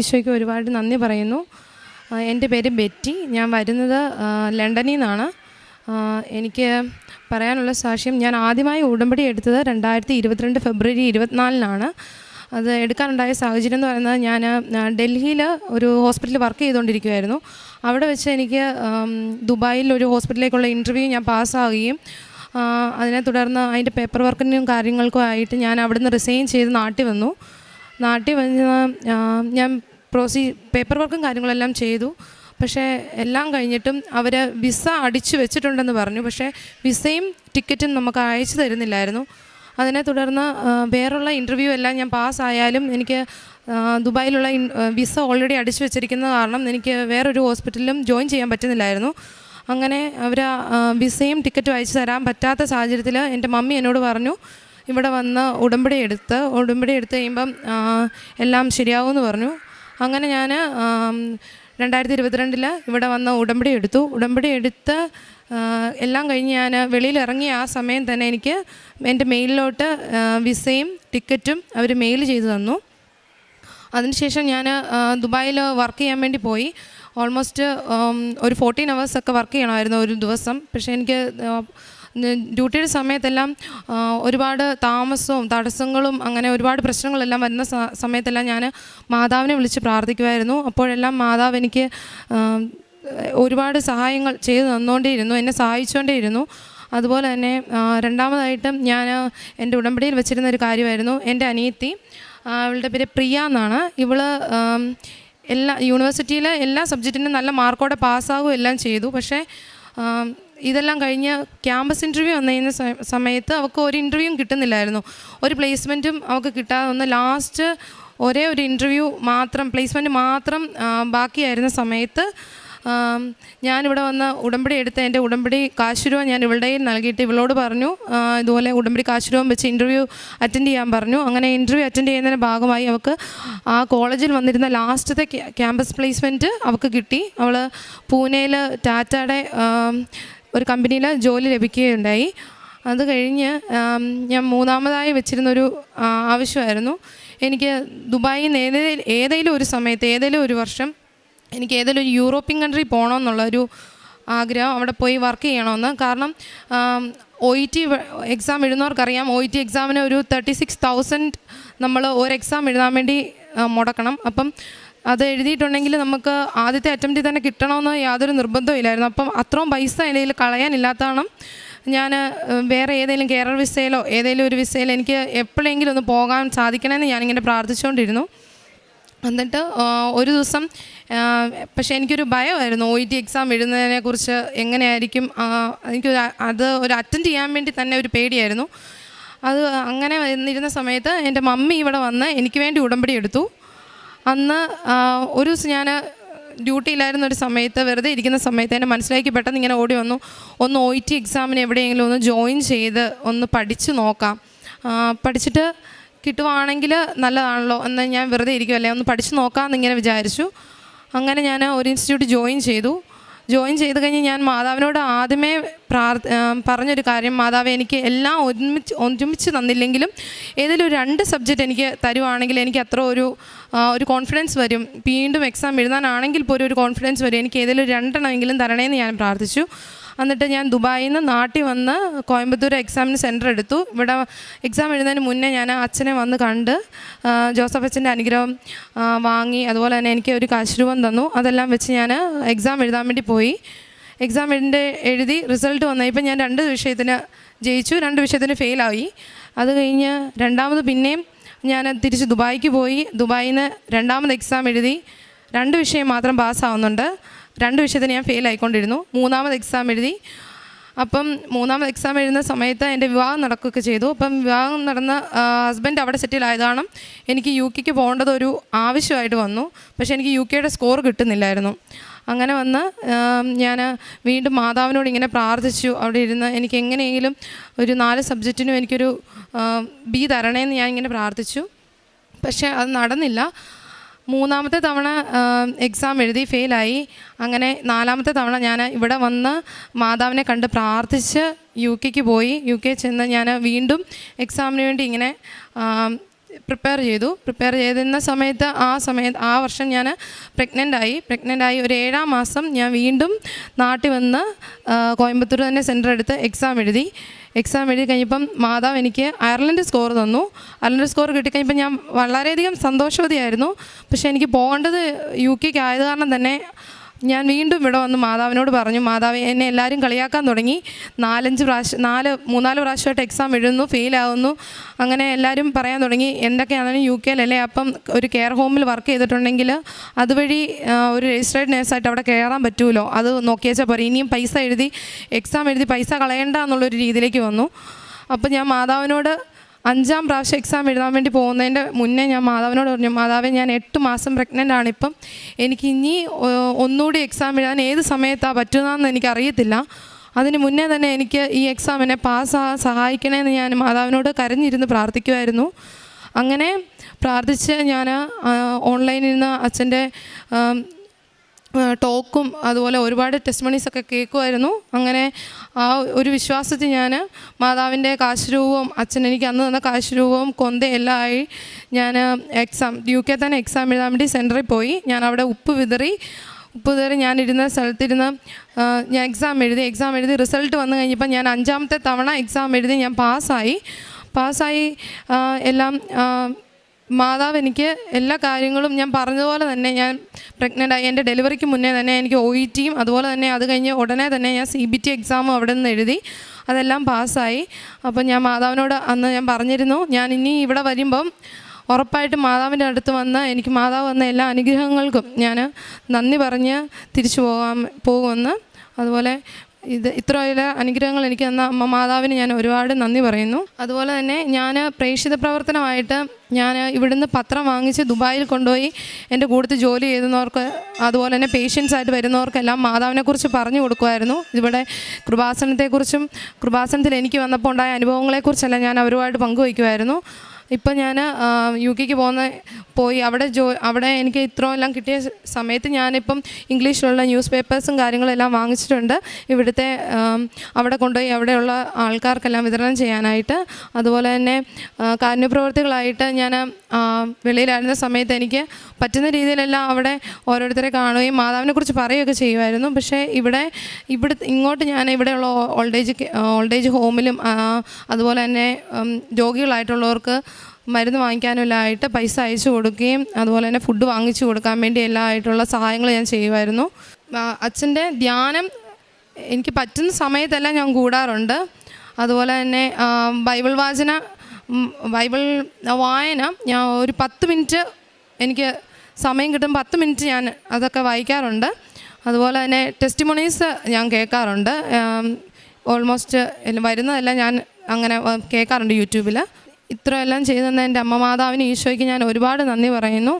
ഈശോയ്ക്ക് ഒരുപാട് നന്ദി പറയുന്നു. എന്റെ പേര് ബെറ്റി. ഞാൻ വരുന്നത് ലണ്ടനിൽ നിന്നാണ്. എനിക്ക് പറയാനുള്ള സാക്ഷ്യം ഞാൻ ആദ്യമായി ഉടമ്പടി എടുത്തത് രണ്ടായിരത്തി ഇരുപത്തിരണ്ട് ഫെബ്രുവരി ഇരുപത്തിനാലിനാണ്. അത് എടുക്കാനുണ്ടായ സാഹചര്യം എന്ന് പറയുന്നത് ഞാൻ ഡൽഹിയിൽ ഒരു ഹോസ്പിറ്റലിൽ വർക്ക് ചെയ്തുകൊണ്ടിരിക്കുമായിരുന്നു അവിടെ വെച്ച് എനിക്ക് ദുബായിൽ ഒരു ഹോസ്പിറ്റലിലേക്കുള്ള ഇന്റർവ്യൂ ഞാൻ പാസ്സാവുകയും അതിനെ തുടർന്ന് അതിന്റെ പേപ്പർ വർക്കിനും കാര്യങ്ങൾക്കും ആയിട്ട് ഞാൻ അവിടുന്ന് റിസൈൻ ചെയ്ത് നാട്ടിൽ വന്നു. നാട്ടിൽ വന്ന് ഞാൻ പ്രോസീ പേപ്പർ വർക്കും കാര്യങ്ങളെല്ലാം ചെയ്തു. പക്ഷേ എല്ലാം കഴിഞ്ഞിട്ടും അവർ വിസ അടിച്ചു വെച്ചിട്ടുണ്ടെന്ന് പറഞ്ഞു. പക്ഷേ വിസയും ടിക്കറ്റും നമുക്ക് അയച്ചു തരുന്നില്ലായിരുന്നു. അതിനെ തുടർന്ന് വേറുള്ള ഇന്റർവ്യൂ എല്ലാം ഞാൻ പാസ്സായാലും എനിക്ക് ദുബായിലുള്ള വിസ ഓൾറെഡി അടിച്ചു വെച്ചിരിക്കുന്ന കാരണം എനിക്ക് വേറൊരു ഹോസ്പിറ്റലിലും ജോയിൻ ചെയ്യാൻ പറ്റുന്നില്ലായിരുന്നു. അങ്ങനെ അവർ വിസയും ടിക്കറ്റും അയച്ചു തരാൻ പറ്റാത്ത സാഹചര്യത്തിൽ എന്റെ മമ്മി എന്നോട് പറഞ്ഞു ഇവിടെ വന്ന് ഉടമ്പടി എടുത്ത് ഉടമ്പടി എടുത്ത് കഴിയുമ്പം എല്ലാം ശരിയാവുമെന്ന് പറഞ്ഞു. അങ്ങനെ ഞാൻ രണ്ടായിരത്തി ഇരുപത്തിരണ്ടിൽ ഇവിടെ വന്ന് ഉടമ്പടി എടുത്തു. ഉടമ്പടി എടുത്ത് എല്ലാം കഴിഞ്ഞ് ഞാൻ വെളിയിൽ ആ സമയം തന്നെ എനിക്ക് എന്റെ മെയിലിലോട്ട് വിസയും ടിക്കറ്റും അവർ മെയിൽ ചെയ്തു തന്നു. അതിനുശേഷം ഞാൻ ദുബായിൽ വർക്ക് ചെയ്യാൻ വേണ്ടി പോയി. ഓൾമോസ്റ്റ് ഒരു ഫോർട്ടീൻ ഒക്കെ വർക്ക് ചെയ്യണമായിരുന്നു ഒരു ദിവസം. പക്ഷേ എനിക്ക് ഡ്യൂട്ടിയുടെ സമയത്തെല്ലാം ഒരുപാട് താമസവും തടസ്സങ്ങളും അങ്ങനെ ഒരുപാട് പ്രശ്നങ്ങളെല്ലാം വരുന്ന സമയത്തെല്ലാം ഞാൻ മാതാവിനെ വിളിച്ച് പ്രാർത്ഥിക്കുമായിരുന്നു അപ്പോഴെല്ലാം മാതാവ് എനിക്ക് ഒരുപാട് സഹായങ്ങൾ ചെയ്തു തന്നുകൊണ്ടേയിരുന്നു എന്നെ സഹായിച്ചുകൊണ്ടേയിരുന്നു അതുപോലെ തന്നെ രണ്ടാമതായിട്ടും ഞാൻ എന്റെ ഉടമ്പടിയിൽ വെച്ചിരുന്ന ഒരു കാര്യമായിരുന്നു. എന്റെ അനിയത്തി അവളുടെ പേര് പ്രിയ എന്നാണ്. ഇവൾ എല്ലാ യൂണിവേഴ്സിറ്റിയിലെ എല്ലാ സബ്ജക്റ്റിനും നല്ല മാർക്കോടെ പാസ്സാകും എല്ലാം ചെയ്തു. പക്ഷേ ഇതെല്ലാം കഴിഞ്ഞ് ക്യാമ്പസ് ഇന്റർവ്യൂ വന്നു കഴിഞ്ഞ സമയത്ത് അവൾക്ക് ഒരു ഇന്റർവ്യൂവും കിട്ടുന്നില്ലായിരുന്നു. ഒരു പ്ലേസ്മെന്റും അവൾക്ക് കിട്ടാതെ വന്ന് ലാസ്റ്റ് ഒരേ ഒരു ഇന്റർവ്യൂ മാത്രം പ്ലേസ്മെന്റ് മാത്രം ബാക്കിയായിരുന്ന സമയത്ത് ഞാനിവിടെ വന്ന് ഉടമ്പടി എടുത്ത് എന്റെ ഉടമ്പടി കാശുരൂപം ഞാൻ ഇവളുടെ നൽകിയിട്ട് ഇവളോട് പറഞ്ഞു. ഇതുപോലെ ഉടമ്പടി കാശുരൂപം വെച്ച് ഇന്റർവ്യൂ അറ്റൻഡ് ചെയ്യാൻ പറഞ്ഞു. അങ്ങനെ ഇന്റർവ്യൂ അറ്റൻഡ് ചെയ്യുന്നതിന്റെ ഭാഗമായി അവൾക്ക് ആ കോളേജിൽ വന്നിരുന്ന ലാസ്റ്റത്തെ ക്യാമ്പസ് പ്ലേസ്മെന്റ് അവൾക്ക് കിട്ടി. അവൾ പൂനെയിൽ ടാറ്റയുടെ ഒരു കമ്പനിയിൽ ജോലി ലഭിക്കുകയുണ്ടായി. അത് കഴിഞ്ഞ് ഞാൻ മൂന്നാമതായി വെച്ചിരുന്നൊരു ആവശ്യമായിരുന്നു. എനിക്ക് ദുബായിൽ നിന്ന് ഏതെങ്കിലും ഒരു സമയത്ത് ഏതെങ്കിലും ഒരു വർഷം എനിക്ക് ഏതെങ്കിലും ഒരു യൂറോപ്യൻ കൺട്രി പോകണമെന്നുള്ളൊരു ആഗ്രഹം അവിടെ പോയി വർക്ക് ചെയ്യണമെന്ന്. കാരണം ഒ ഇ ടി എക്സാം എഴുതുന്നവർക്കറിയാം. ഒ ഇ ടി എക്സാമിന് ഒരു തേർട്ടി സിക്സ് തൗസൻഡ് നമ്മൾ ഒരു എക്സാം എഴുതാൻ വേണ്ടി മുടക്കണം. അപ്പം അത് എഴുതിയിട്ടുണ്ടെങ്കിൽ നമുക്ക് ആദ്യത്തെ അറ്റംപ്റ്റിൽ തന്നെ കിട്ടണമെന്ന് യാതൊരു നിർബന്ധവും ഇല്ലായിരുന്നു. അപ്പം അത്രയും പൈസ എന്റെ കയ്യിൽ കളയാനില്ലാത്തതാണ് ഞാൻ വേറെ ഏതെങ്കിലും കേരള വിസയിലോ ഏതെങ്കിലും ഒരു വിസയിലോ എനിക്ക് എപ്പോഴെങ്കിലും ഒന്ന് പോകാൻ സാധിക്കണമെന്ന് ഞാനിങ്ങനെ പ്രാർത്ഥിച്ചുകൊണ്ടിരുന്നു. എന്നിട്ട് ഒരു ദിവസം പക്ഷേ എനിക്കൊരു ഭയമായിരുന്നു ഒ ഇ ടി എക്സാം എഴുതുന്നതിനെക്കുറിച്ച് എങ്ങനെയായിരിക്കും എനിക്ക് എനിക്കൊരു അത് ഒരു അറ്റൻഡ് ചെയ്യാൻ വേണ്ടി തന്നെ ഒരു പേടിയായിരുന്നു. അത് അങ്ങനെ വന്നിരുന്ന സമയത്ത് എന്റെ മമ്മി ഇവിടെ വന്ന് എനിക്ക് വേണ്ടി ഉടമ്പടി എടുത്തു. അന്ന് ഒരു ദിവസം ഞാൻ ഡ്യൂട്ടിയിലായിരുന്ന ഒരു സമയത്ത് വെറുതെ ഇരിക്കുന്ന സമയത്ത് എന്റെ മനസ്സിലേക്ക് പെട്ടെന്ന് ഇങ്ങനെ ഓടി വന്നു. ഒന്ന് ഒ ടി എക്സാമിന് എവിടെയെങ്കിലും ഒന്ന് ജോയിൻ ചെയ്ത് ഒന്ന് പഠിച്ചു നോക്കാം. പഠിച്ചിട്ട് കിട്ടുവാണെങ്കിൽ നല്ലതാണല്ലോ എന്ന് ഞാൻ വെറുതെ ഇരിക്കുമല്ലേ ഒന്ന് പഠിച്ചു നോക്കാമെന്ന് ഇങ്ങനെ വിചാരിച്ചു. അങ്ങനെ ഞാൻ ഒരു ഇൻസ്റ്റിറ്റ്യൂട്ട് ജോയിൻ ചെയ്തു. ജോയിൻ ചെയ്ത് കഴിഞ്ഞ് ഞാൻ മാതാവിനോട് ആദ്യമേ പ്രാർത്ഥ പറഞ്ഞൊരു കാര്യം മാതാവ് എനിക്ക് എല്ലാം ഒരുമിച്ച് ഒരുമിച്ച് തന്നില്ലെങ്കിലും ഏതെങ്കിലും രണ്ട് സബ്ജക്റ്റ് എനിക്ക് തരുവാണെങ്കിൽ എനിക്ക് അത്ര ഒരു ഒരു കോൺഫിഡൻസ് വരും. വീണ്ടും എക്സാം എഴുതാനാണെങ്കിൽ പോലും ഒരു കോൺഫിഡൻസ് വരും. എനിക്ക് ഏതെങ്കിലും രണ്ടെണ്ണമെങ്കിലും തരണേന്ന് ഞാൻ പ്രാർത്ഥിച്ചു. എന്നിട്ട് ഞാൻ ദുബായിൽ നിന്ന് നാട്ടിൽ വന്ന് കോയമ്പത്തൂർ എക്സാമിന് സെന്റർ എടുത്തു. ഇവിടെ എക്സാം എഴുതുന്നതിന് മുന്നേ ഞാൻ അച്ഛനെ വന്ന് കണ്ട് ജോസഫ് അച്ഛന്റെ അനുഗ്രഹം വാങ്ങി അതുപോലെ തന്നെ എനിക്ക് ഒരു കാശുരൂപം തന്നു. അതെല്ലാം വെച്ച് ഞാൻ എക്സാം എഴുതാൻ വേണ്ടി പോയി. എക്സാം എഴുതി എഴുതി റിസൾട്ട് വന്നപ്പോൾ ഞാൻ രണ്ട് വിഷയത്തിന് ജയിച്ചു രണ്ട് വിഷയത്തിന് ഫെയിലായി അത് കഴിഞ്ഞ് രണ്ടാമത് പിന്നെയും ഞാൻ തിരിച്ച് ദുബായിക്ക് പോയി. ദുബായിൽ നിന്ന് രണ്ടാമത് എക്സാം എഴുതി. രണ്ട് വിഷയം മാത്രം പാസ്സാവുന്നുണ്ട് രണ്ട് വിഷയത്തിന് ഞാൻ ഫെയിൽ ആയിക്കൊണ്ടിരുന്നു. മൂന്നാമത് എക്സാം എഴുതി. അപ്പം മൂന്നാമത് എക്സാം എഴുതുന്ന സമയത്ത് എന്റെ വിവാഹം നടക്കുകയൊക്കെ ചെയ്തു. അപ്പം വിവാഹം നടന്ന ഹസ്ബൻഡ് അവിടെ സെറ്റിൽ ആയതാണ്. എനിക്ക് യു കെക്ക് പോകേണ്ടത് ഒരു ആവശ്യമായിട്ട് വന്നു. പക്ഷേ എനിക്ക് യു കെയുടെ സ്കോർ കിട്ടുന്നില്ലായിരുന്നു. അങ്ങനെ വന്ന് ഞാൻ വീണ്ടും മാതാവിനോട് ഇങ്ങനെ പ്രാർത്ഥിച്ചു. അവിടെ ഇരുന്ന് എനിക്ക് എങ്ങനെയെങ്കിലും ഒരു നാല് സബ്ജക്റ്റിനും എനിക്കൊരു ബി തരണേന്ന് ഞാൻ ഇങ്ങനെ പ്രാർത്ഥിച്ചു. പക്ഷേ അത് നടന്നില്ല. മൂന്നാമത്തെ തവണ എക്സാം എഴുതി ഫെയിലായി അങ്ങനെ നാലാമത്തെ തവണ ഞാൻ ഇവിടെ വന്ന് മാതാവിനെ കണ്ട് പ്രാർത്ഥിച്ച് യു കെക്ക് പോയി. യു കെ ചെന്ന് ഞാൻ വീണ്ടും എക്സാമിന് വേണ്ടി ഇങ്ങനെ പ്രിപ്പയർ ചെയ്തു. പ്രിപ്പയർ ചെയ്തിരുന്ന സമയത്ത് ആ സമയത്ത് ആ വർഷം ഞാൻ പ്രഗ്നന്റ് ആയി. പ്രഗ്നന്റ് ആയി ഒരു ഏഴാം മാസം ഞാൻ വീണ്ടും നാട്ടിൽ വന്ന് കോയമ്പത്തൂർ തന്നെ സെന്റർ എടുത്ത് എക്സാം എഴുതി. എക്സാം എഴുതി കഴിഞ്ഞപ്പം മാതാവ് എനിക്ക് അയർലൻഡ് സ്കോർ തന്നു. അയർലൻഡ് സ്കോർ കിട്ടിക്കഴിഞ്ഞപ്പോൾ ഞാൻ വളരെയധികം സന്തോഷവതിയായിരുന്നു. പക്ഷേ എനിക്ക് പോകേണ്ടത് യു കെക്ക് ആയത് കാരണം തന്നെ ഞാൻ വീണ്ടും ഇവിടെ വന്ന് മാതാവിനോട് പറഞ്ഞു മാതാവ് എന്നെ എല്ലാവരും കളിയാക്കാൻ തുടങ്ങി. നാലഞ്ച് പ്രാവശ്യം നാല് മൂന്നാൽ പ്രാവശ്യമായിട്ട് എക്സാം എഴുതുന്നു ഫെയിലാവുന്നു അങ്ങനെ എല്ലാവരും പറയാൻ തുടങ്ങി. എന്തൊക്കെയാണെങ്കിലും യു കെയിലല്ലേ? അപ്പം ഒരു കെയർ ഹോമിൽ വർക്ക് ചെയ്തിട്ടുണ്ടെങ്കിൽ അതുവഴി ഒരു രജിസ്ട്രേഡ് നേഴ്സായിട്ട് അവിടെ കയറാൻ പറ്റുമല്ലോ അത് നോക്കിയാച്ചാൽ പോരെ. ഇനിയും പൈസ എഴുതി എക്സാം എഴുതി പൈസ കളയണ്ട എന്നുള്ളൊരു രീതിയിലേക്ക് വന്നു. അപ്പം ഞാൻ മാതാവിനോട് അഞ്ചാം പ്രാവശ്യം എക്സാം എഴുതാൻ വേണ്ടി പോകുന്നതിന്റെ മുന്നേ ഞാൻ മാതാവിനോട് പറഞ്ഞു മാതാവെ ഞാൻ എട്ട് മാസം പ്രഗ്നന്റ് ആണ്. എനിക്ക് ഇനി ഒന്നുകൂടി എക്സാം എഴുതാൻ ഏത് സമയത്താണ് പറ്റുന്നതെന്ന് എനിക്കറിയത്തില്ല. അതിന് മുന്നേ തന്നെ എനിക്ക് ഈ എക്സാമിനെ എന്നെ പാസ്സാകാൻ സഹായിക്കണമെന്ന് ഞാൻ മാതാവിനോട് കരഞ്ഞിരുന്ന് പ്രാർത്ഥിക്കുമായിരുന്നു അങ്ങനെ പ്രാർത്ഥിച്ച് ഞാൻ ഓൺലൈനിൽ നിന്ന് അച്ഛന്റെ ടോക്കും അതുപോലെ ഒരുപാട് ടെസ്റ്റ് മണീസൊക്കെ കേൾക്കുമായിരുന്നു. അങ്ങനെ ആ ഒരു വിശ്വാസത്തിൽ ഞാൻ മാതാവിന്റെ കാശുരൂപവും അച്ഛൻ എനിക്ക് അന്ന് തന്ന കാശുരൂപവും കൊന്ത എല്ലാം ആയി ഞാൻ എക്സാം യു കെ തന്നെ എക്സാം എഴുതാൻ വേണ്ടി സെന്ററിൽ പോയി. ഞാൻ അവിടെ ഉപ്പ് വിതറി ഉപ്പ് വിതറി ഞാനിരുന്ന സ്ഥലത്തിരുന്ന് ഞാൻ എക്സാം എഴുതി എക്സാം എഴുതി റിസൾട്ട് വന്നു കഴിഞ്ഞപ്പോൾ ഞാൻ അഞ്ചാമത്തെ തവണ എക്സാം എഴുതി ഞാൻ പാസ്സായി പാസ്സായി എല്ലാം മാതാവ് എനിക്ക് എല്ലാ കാര്യങ്ങളും ഞാൻ പറഞ്ഞതുപോലെ തന്നെ ഞാൻ പ്രഗ്നന്റ് ആയി. എന്റെ ഡെലിവറിക്ക് മുന്നേ തന്നെ എനിക്ക് ഒ ഇ ടിയും അതുപോലെ തന്നെ അത് കഴിഞ്ഞ് ഉടനെ തന്നെ ഞാൻ സി ബി ടി എക്സാമും അവിടെ നിന്ന് എഴുതി. അതെല്ലാം പാസ്സായി. അപ്പോൾ ഞാൻ മാതാവിനോട് അന്ന് ഞാൻ പറഞ്ഞിരുന്നു ഞാൻ ഇനി ഇവിടെ വരുമ്പം ഉറപ്പായിട്ടും മാതാവിന്റെ അടുത്ത് വന്ന് എനിക്ക് മാതാവ് വന്ന എല്ലാ അനുഗ്രഹങ്ങൾക്കും ഞാൻ നന്ദി പറഞ്ഞ് തിരിച്ചു പോകാൻ പോകുമെന്ന്. അതുപോലെ ഇത് ഇത്രയുള്ള അനുഗ്രഹങ്ങൾ എനിക്ക് തന്ന അമ്മ മാതാവിന് ഞാൻ ഒരുപാട് നന്ദി പറയുന്നു. അതുപോലെ തന്നെ ഞാൻ പ്രേക്ഷിത പ്രവർത്തനമായിട്ട് ഞാൻ ഇവിടുന്ന് പത്രം വാങ്ങിച്ച് ദുബായിൽ കൊണ്ടുപോയി എന്റെ കൂടുതൽ ജോലി ചെയ്യുന്നവർക്ക് അതുപോലെ തന്നെ പേഷ്യൻസ് ആയിട്ട് വരുന്നവർക്കെല്ലാം മാതാവിനെക്കുറിച്ച് പറഞ്ഞു കൊടുക്കുമായിരുന്നു. ഇവിടെ കൃപാസനത്തെക്കുറിച്ചും കൃപാസനത്തിൽ എനിക്ക് വന്നപ്പോൾ ഉണ്ടായ അനുഭവങ്ങളെക്കുറിച്ചെല്ലാം ഞാൻ അവരുമായിട്ട് പങ്കുവയ്ക്കുമായിരുന്നു. ഇപ്പം ഞാൻ യു കെക്ക് പോകുന്ന പോയി അവിടെ ജോ അവിടെ എനിക്ക് ഇത്രയും എല്ലാം കിട്ടിയ സമയത്ത് ഞാനിപ്പം ഇംഗ്ലീഷിലുള്ള ന്യൂസ് പേപ്പേഴ്സും കാര്യങ്ങളെല്ലാം വാങ്ങിച്ചിട്ടുണ്ട്. ഇവിടുത്തെ അവിടെ കൊണ്ടുപോയി അവിടെയുള്ള ആൾക്കാർക്കെല്ലാം വിതരണം ചെയ്യാനായിട്ട്. അതുപോലെ തന്നെ കാരുണ്യപ്രവർത്തികളായിട്ട് ഞാൻ വെളിയിലായിരുന്ന സമയത്ത് എനിക്ക് പറ്റുന്ന രീതിയിലെല്ലാം അവിടെ ഓരോരുത്തരെ കാണുകയും മാതാവിനെ കുറിച്ച് പറയുകയൊക്കെ ചെയ്യുമായിരുന്നു. പക്ഷേ ഇവിടെ ഇവിടെ ഇങ്ങോട്ട് ഞാൻ ഇവിടെയുള്ള ഓൾഡേജ് ഓൾഡേജ് ഹോമിലും അതുപോലെ തന്നെ രോഗികളായിട്ടുള്ളവർക്ക് മരുന്ന് വാങ്ങിക്കാനുമില്ലായിട്ട് പൈസ അയച്ചു കൊടുക്കുകയും അതുപോലെ തന്നെ ഫുഡ് വാങ്ങിച്ചു കൊടുക്കാൻ വേണ്ടി എല്ലാം ആയിട്ടുള്ള സഹായങ്ങൾ ഞാൻ ചെയ്യുമായിരുന്നു. അച്ഛന്റെ ധ്യാനം എനിക്ക് പറ്റുന്ന സമയത്തെല്ലാം ഞാൻ കൂടാറുണ്ട്. അതുപോലെ തന്നെ ബൈബിൾ വാചന ബൈബിൾ വായന ഞാൻ ഒരു പത്ത് മിനിറ്റ് എനിക്ക് സമയം കിട്ടും. പത്ത് മിനിറ്റ് ഞാൻ അതൊക്കെ വായിക്കാറുണ്ട്. അതുപോലെ തന്നെ ടെസ്റ്റ് മൊണീസ് ഞാൻ കേൾക്കാറുണ്ട്. ഓൾമോസ്റ്റ് വരുന്നതെല്ലാം ഞാൻ അങ്ങനെ കേൾക്കാറുണ്ട് യൂട്യൂബിൽ ഇത്രയെല്ലാം ചെയ്തു തന്ന എന്റെ അമ്മ മാതാവിന് ഈശോയ്ക്ക് ഞാൻ ഒരുപാട് നന്ദി പറയുന്നു.